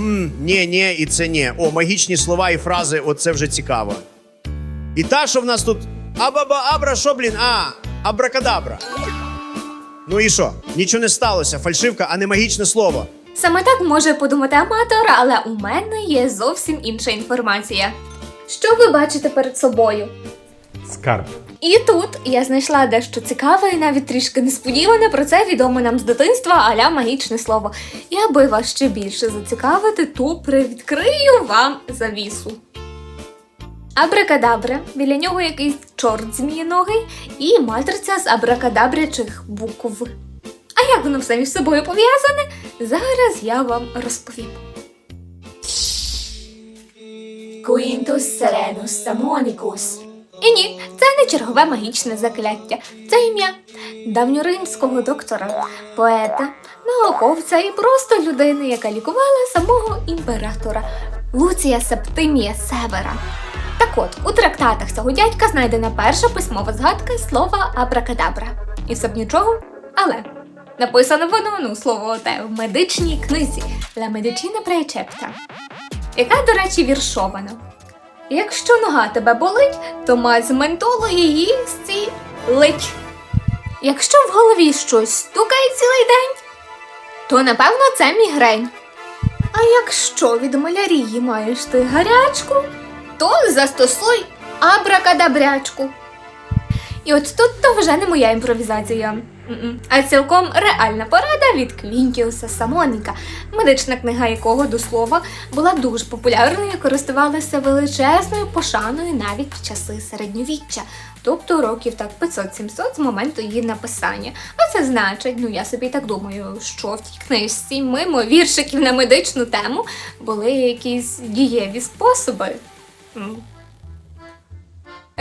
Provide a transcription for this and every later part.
хм, ні, ні, і це ні. О, магічні слова і фрази, оце вже цікаво. І та, що в нас тут абаба абра, що, блін, а, абракадабра. Ну і що? Нічого не сталося, фальшивка, а не магічне слово. Саме так може подумати аматор, але у мене є зовсім інша інформація. Що ви бачите перед собою? Скарб. І тут я знайшла дещо цікаве і навіть трішки несподіване. Про це відомо нам з дитинства, аля магічне слово. І аби вас ще більше зацікавити, то привідкрию вам завісу. Абракадабра, біля нього якийсь чорт зміїногий і матриця з абракадабрячих букв. А як воно все між собою пов'язане? Зараз я вам розповім. Quintus Serenus Samonicus. І ні, це не чергове магічне закляття. Це ім'я давньоримського доктора, поета, науковця і просто людини, яка лікувала самого імператора Луція Септимія Севера. Так от, у трактатах цього дядька знайдена перша письмова згадка слова абракадабра. І все б нічого, але написано воно, ну, слово те, в медичній книзі La Medicina Praecepta, яка, до речі, віршована. Якщо нога тебе болить, то мазь з ментолу її зцілить. Якщо в голові щось стукає цілий день, то напевно це мігрень. А якщо від малярії маєш ти гарячку, то застосуй абракадабрячку. І от тут то вже не моя імпровізація. А цілком реальна порада від Квінтіуса Самоніка, медична книга якого до слова була дуже популярною і користувалася величезною пошаною навіть в часи середньовіччя, тобто років так 500-700 з моменту її написання. А це значить, ну я собі так думаю, що в тій книжці мимо віршиків на медичну тему були якісь дієві способи.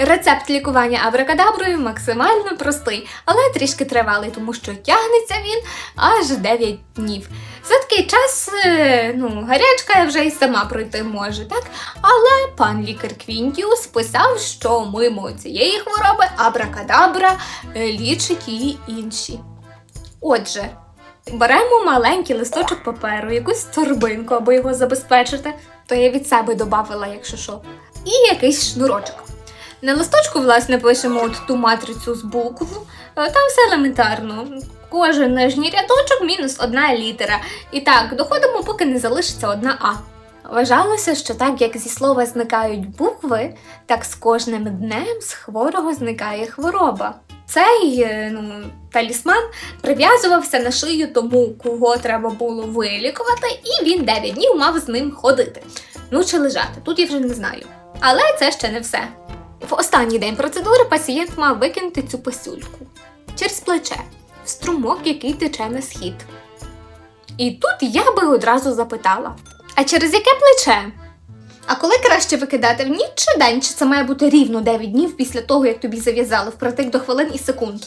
Рецепт лікування абракадаброю максимально простий, але трішки тривалий, тому що тягнеться він аж 9 днів. За такий час, е, ну, гарячка вже й сама пройти може, так? Але пан лікар Квінтіус писав, що мимо цієї хвороби абракадабра е, лічить її інші. Отже, беремо маленький листочок паперу, якусь торбинку, аби його забезпечити, то я від себе додавала, якщо що, і якийсь шнурочок. На листочку, власне, пишемо от ту матрицю з букв. Е, Там все елементарно. Кожен нижній рядочок мінус одна літера. І так, доходимо, поки не залишиться одна А. Вважалося, що так як зі слова зникають букви, так з кожним днем з хворого зникає хвороба. Цей е, ну, талісман прив'язувався на шию тому, кого треба було вилікувати, і він 9 днів мав з ним ходити. Ну чи лежати, тут я вже не знаю. Але це ще не все. В останній день процедури пацієнт мав викинути цю писюльку через плече, в струмок, який тече на схід. І тут я би одразу запитала: а через яке плече? А коли краще викидати в ніч чи день, чи це має бути рівно 9 днів після того, як тобі зав'язали впритик до хвилин і секунд?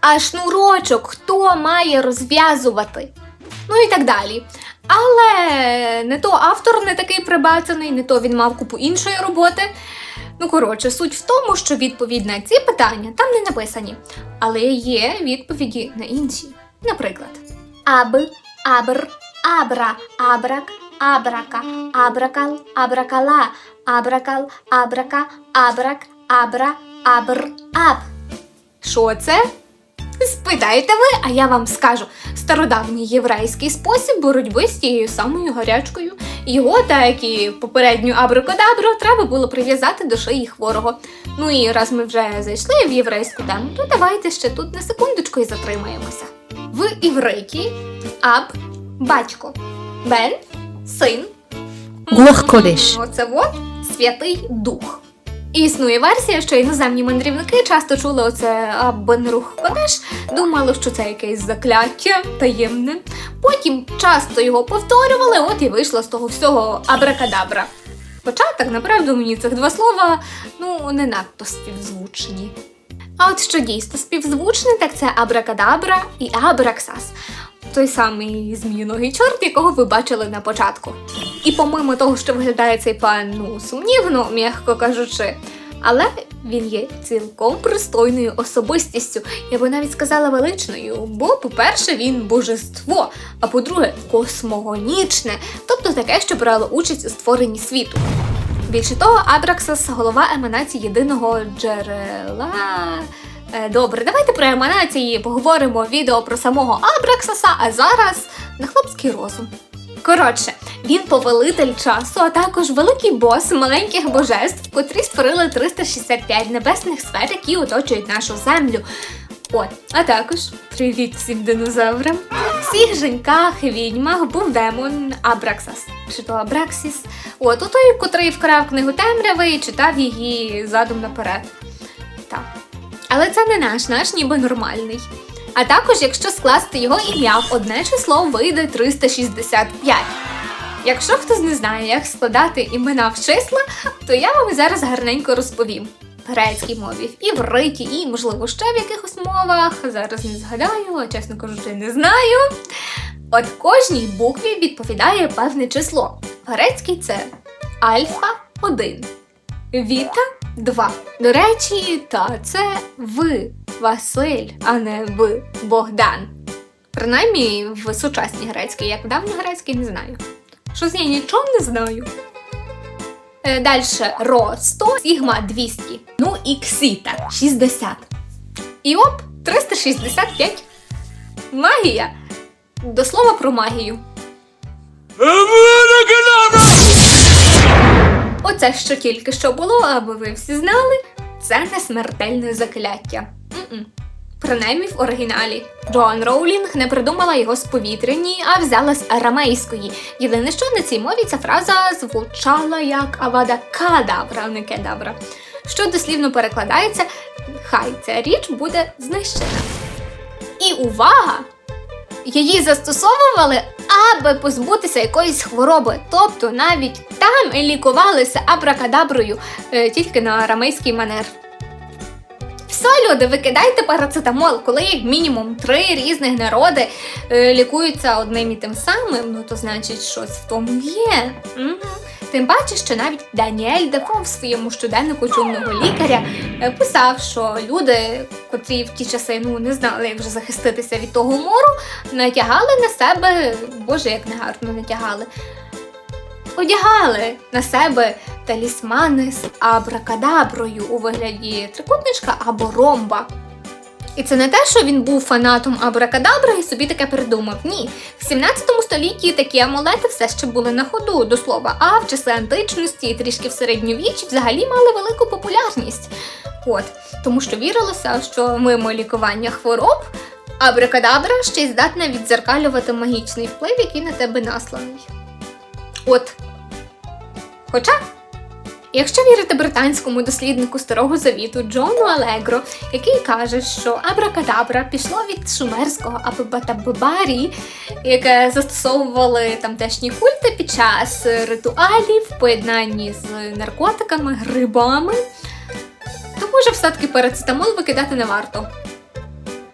А шнурочок хто має розв'язувати? Ну і так далі. Але не то автор не такий прибацаний, не то він мав купу іншої роботи. Ну, коротше, суть в тому, що відповідь на ці питання там не написані, але є відповіді на інші. Наприклад, аб, абр, абра, абрак, абрака, абракал, абракала, абракал, абрака, абрак, абра, абр, аб. Що це? Спитаєте ви, а я вам скажу стародавній єврейський спосіб боротьби з тією самою гарячкою. Його, так як і попередню абракадабру, треба було прив'язати до шиї хворого. Ну і раз ми вже зайшли в єврейську тему, то давайте ще тут на секундочку і затримаємося. В івриті аб батько, бен син. Рух Оце от Святий Дух. Існує версія, що іноземні мандрівники часто чули оце Аббенрух Кодеш, думали, що це якесь закляття таємне. Потім часто його повторювали, от і вийшло з того всього абракадабра. Хоча, так направду мені цих два слова ну не надто співзвучні. А от що дійсно співзвучне, так це абракадабра і абраксас. Той самий зміїногий чорт, якого ви бачили на початку. І помимо того, що виглядає цей пан ну, сумнівно, м'яко кажучи, але він є цілком пристойною особистістю, я би навіть сказала величною. Бо, по-перше, він божество, а по-друге, космогонічне, тобто таке, що брало участь у створенні світу. Більше того, Абраксас голова еманації єдиного джерела. Е, Добре, давайте про еманації поговоримо відео про самого Абраксаса, а зараз на хлопський розум. Коротше, він повелитель часу, а також великий бос маленьких божеств, котрі створили 365 небесних сфер, які оточують нашу землю. От, а також привіт всім динозаврам. Всіх женьках, відьмах був демон Абраксас, чи то Абраксіс. От, у той, котрий вкрав книгу темряви і читав її задум наперед. Але це не наш, наш ніби нормальний. А також, якщо скласти його ім'я в одне число, вийде 365. Якщо хтось не знає, як складати імена в числа, то я вам зараз гарненько розповім. В грецькій мові, в івриті і, можливо, ще в якихось мовах. Зараз не згадаю, чесно кажучи, не знаю. От кожній букві відповідає певне число. В грецькій це альфа 1, Віта 2. До речі, та це В Василь, а не В Богдан. Принаймні в сучасній грецькій, як в давньогрецькій, не знаю. Щось я нічого не знаю. Е, Далі Ро 100, Сігма 200. Ну і Ксіта 60. І оп, 365. Магія. До слова про магію. Оце, що тільки що було, аби ви всі знали, це не смертельне закляття. М-м. Принаймні в оригіналі. Джоан Роулінг не придумала його з повітряні, а взяла з арамейської. Єдине, що на цій мові ця фраза звучала як авада кадабра, не кедабра. Що дослівно перекладається, хай ця річ буде знищена. І увага! Її застосовували, аби позбутися якоїсь хвороби. Тобто навіть там лікувалися абракадаброю е, тільки на арамейський манер. Все, люди, викидайте парацетамол, коли мінімум три різних народи е, лікуються одним і тим самим, ну то значить щось в тому є. Мгм. Тим паче, що навіть Даніель Дефо в своєму щоденнику чумного лікаря е, писав, що люди, котрі в ті часи ну не знали, як вже захиститися від того мору, натягали на себе, боже, як негарно натягали. Одягали на себе талісмани з абракадаброю у вигляді трикутничка або ромба. І це не те, що він був фанатом абракадабри і собі таке придумав. Ні. В 17 столітті такі амулети все ще були на ходу, до слова, а в часи античності і трішки в середньовіччі взагалі мали велику популярність. От, тому що вірилося, що мимо лікування хвороб абракадабра ще й здатна відзеркалювати магічний вплив, який на тебе насланий. От. Хоча, якщо вірити британському досліднику Старого Завіту Джону Алегро, який каже, що абракадабра пішло від шумерського аббатаббарі, яке застосовували тамтешні культи під час ритуалів поєднанні з наркотиками, грибами, то може все-таки парацетамол викидати не варто.